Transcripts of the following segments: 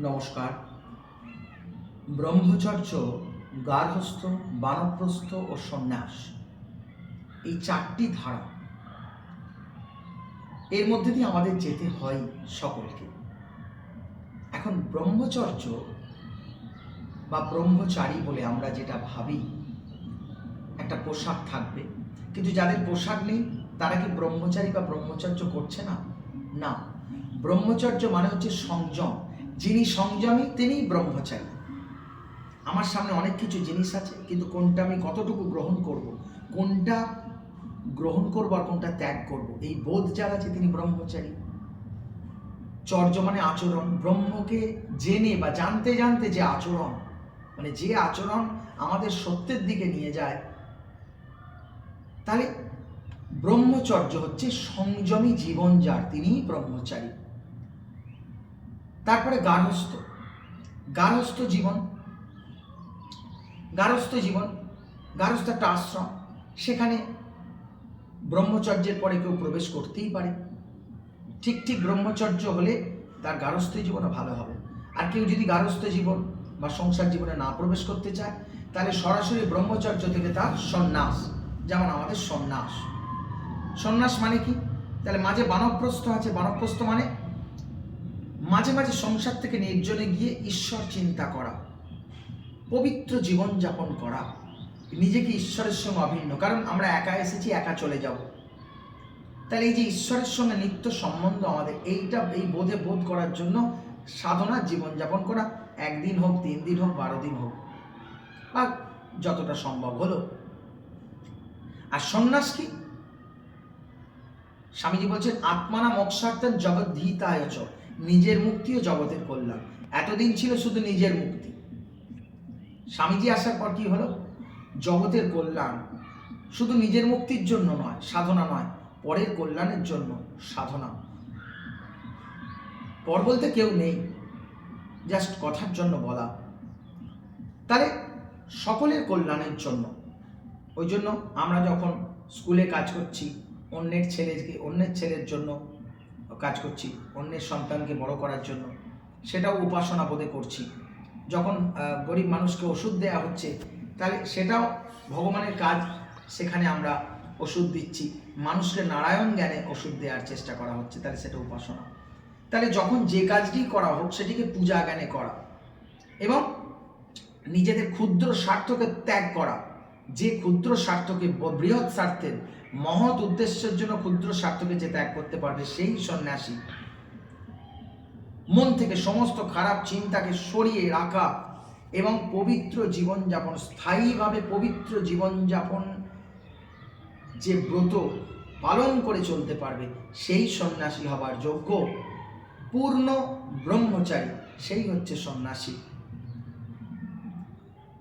নমস্কার। ব্রহ্মচর্য, গার্হস্থ, বানপ্রস্থ ও সন্ন্যাস, এই চারটি ধারা। এর মধ্যে দিয়ে আমাদের যেতে হয় সকলকে। এখন ব্রহ্মচর্য বা ব্রহ্মচারী বলে আমরা যেটা ভাবি, একটা পোশাক থাকবে। কিন্তু যাদের পোশাক নেই, তারা কি ব্রহ্মচারী বা ব্রহ্মচর্য করছে না? না। ব্রহ্মচর্য মানে হচ্ছে সংযম। যিনি সংযমী, তিনিই ব্রহ্মচারী। আমার সামনে অনেক কিছু জিনিস আছে, কিন্তু কোনটা আমি কতটুকু গ্রহণ করব? কোনটা গ্রহণ করব আর কোনটা ত্যাগ করব? এই বোধ যার আছে তিনি ব্রহ্মচারী। চর্য মানে আচরণ, ব্রহ্মকে জেনে বা জানতে জানতে যে আচরণ মানে যে আচরণ আমাদের সত্যের দিকে নিয়ে যায়, তাহলে ব্রহ্মচর্য হচ্ছে সংযমী জীবন যার, তিনিই ব্রহ্মচারী। তারপরে গার্হস্থ। গার্হস্থ জীবন। গার্হস্থ জীবন, গার্হস্থ একটা আশ্রম। সেখানে ব্রহ্মচর্যের পরে কেউ প্রবেশ করতেই পারে। ঠিক ঠিক ব্রহ্মচর্য হলে তার গার্হস্থ জীবনও ভালো হবে। আর কেউ যদি গার্হস্থ জীবন বা সংসার জীবনে না প্রবেশ করতে চায়, তাহলে সরাসরি ব্রহ্মচর্য থেকে তার সন্ন্যাস, যেমন আমাদের সন্ন্যাস। সন্ন্যাস মানে কি? তাহলে মাঝে বানপ্রস্থ আছে। বানপ্রস্থ মানে মাঝে মাঝে সংসার থেকে নির্জনে গিয়ে ঈশ্বর চিন্তা করা, পবিত্র জীবন যাপন করা, নিজেকে ঈশ্বরের সঙ্গে অভিন্ন। কারণ আমরা একা এসেছি, একা চলে যাব। তাহলে এই যে ঈশ্বরের সঙ্গে নিত্য সম্বন্ধ আমাদের, এইটা এই বোধে বোধ করার জন্য সাধনা, জীবনযাপন করা, একদিন হোক, তিন দিন হোক, বারো দিন হোক, বা যতটা সম্ভব হলো। আর সন্ন্যাস কি? স্বামীজি বলছেন, আত্মানা মোক্ষার্থের জগৎ ধীতায় চ। নিজের মুক্তি ও জগতের কল্যাণ। এতদিন ছিল শুধু নিজের মুক্তি। স্বামীজি আসার পর কি হলো? জগতের কল্যাণ। শুধু নিজের মুক্তির জন্য নয়, সাধনা নয়, পরের কল্যাণের জন্য সাধনা। পর বলতে কেউ নেই জাস্ট কথার জন্য বলা। তাহলে সকলের কল্যাণের জন্য। ওই জন্য আমরা যখন স্কুলে কাজ করছি, অন্যের ছেলেকে, অন্যের ছেলের জন্য কাজ করছি, অন্যের সন্তানকে বড় করার জন্য। সেটাও উপাসনা বোধে করছি। যখন গরিব মানুষকে ওষুধ দেওয়া হচ্ছে, তাহলে সেটাও ভগবানের কাজ, সেখানে আমরা ওষুধ দিচ্ছি। মানুষকে নারায়ণ জ্ঞানে ওষুধ দেওয়ার চেষ্টা করা হচ্ছে, তাহলে সেটা উপাসনা। তাহলে যখন যে কাজটি করা হোক, সেটিকে পূজা জ্ঞানে করা এবং নিজেদের ক্ষুদ্র স্বার্থকে ত্যাগ করা। যে ক্ষুদ্র স্বার্থকে বৃহৎ স্বার্থের মহৎ উদ্দেশ্যের জন্য ক্ষুদ্র স্বার্থকে যে ত্যাগ করতে পারবে সেই সন্ন্যাসী মন থেকে সমস্ত খারাপ চিন্তাকে সরিয়ে রাখা এবং পবিত্র জীবনযাপন, স্থায়ীভাবে পবিত্র জীবনযাপন যে ব্রত পালন করে চলতে পারবে সেই সন্ন্যাসী হবার যোগ্য পূর্ণ ব্রহ্মচারী, সেই হচ্ছে সন্ন্যাসী।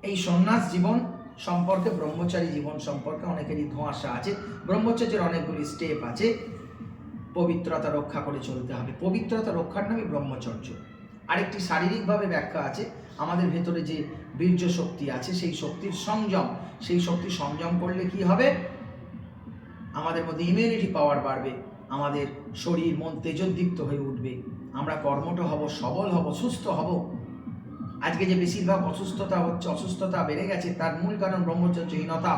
এই সন্ন্যাস জীবন সম্পর্কে, ব্রহ্মচারী জীবন সম্পর্কে অনেকেরই ধোঁয়াশা আছে। ব্রহ্মচর্যের অনেকগুলি স্টেপ আছে। পবিত্রতা রক্ষা করে চলতে হবে। পবিত্রতা রক্ষার নামই ব্রহ্মচর্য। আরেকটি শারীরিকভাবে ব্যাখ্যা আছে। আমাদের ভেতরে যে বীর্য শক্তি আছে, সেই শক্তির সংযম, সেই শক্তি সংযম করলে কি হবে? আমাদের মধ্যে ইমিউনিটি পাওয়ার বাড়বে। আমাদের শরীর মন তেজোদ্দীপ্ত হয়ে উঠবে। আমরা কর্মঠ হব, সবল হব, সুস্থ হব। আজকে যে বেশিরভাগ অসুস্থতা হচ্ছে, অসুস্থতা বেড়ে গেছে, তার মূল কারণ ব্রহ্মচর্যহীনতা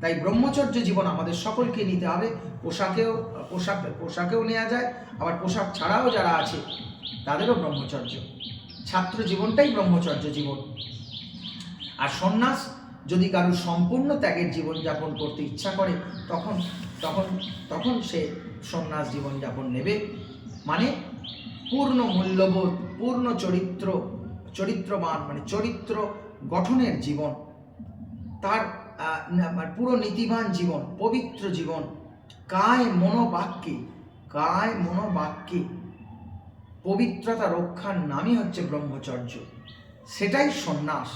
তাই ব্রহ্মচর্য জীবন আমাদের সকলকে নিতে হবে। পোশাকেও, পোশাক, পোশাকেও নেওয়া যায়, আবার পোশাক ছাড়াও যারা আছে, তাদেরও ব্রহ্মচর্য। ছাত্র জীবনটাই ব্রহ্মচর্য জীবন। আর সন্ন্যাস যদি কারও সম্পূর্ণ ত্যাগের জীবনযাপন করতে ইচ্ছা করে, তখন তখন তখন সে সন্ন্যাস জীবনযাপন নেবে। মানে পূর্ণ মূল্যবোধ, পূর্ণ চরিত্র চরিত্রবান মানে চরিত্র গঠনের জীবন, তার মানে পুরো নীতিবান জীবন, পবিত্র জীবন, কায় মনোবাক্যে কায় মনোবাক্যে পবিত্রতা রক্ষার নামই হচ্ছে ব্রহ্মচর্য। সেটাই সন্ন্যাস।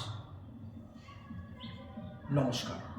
নমস্কার।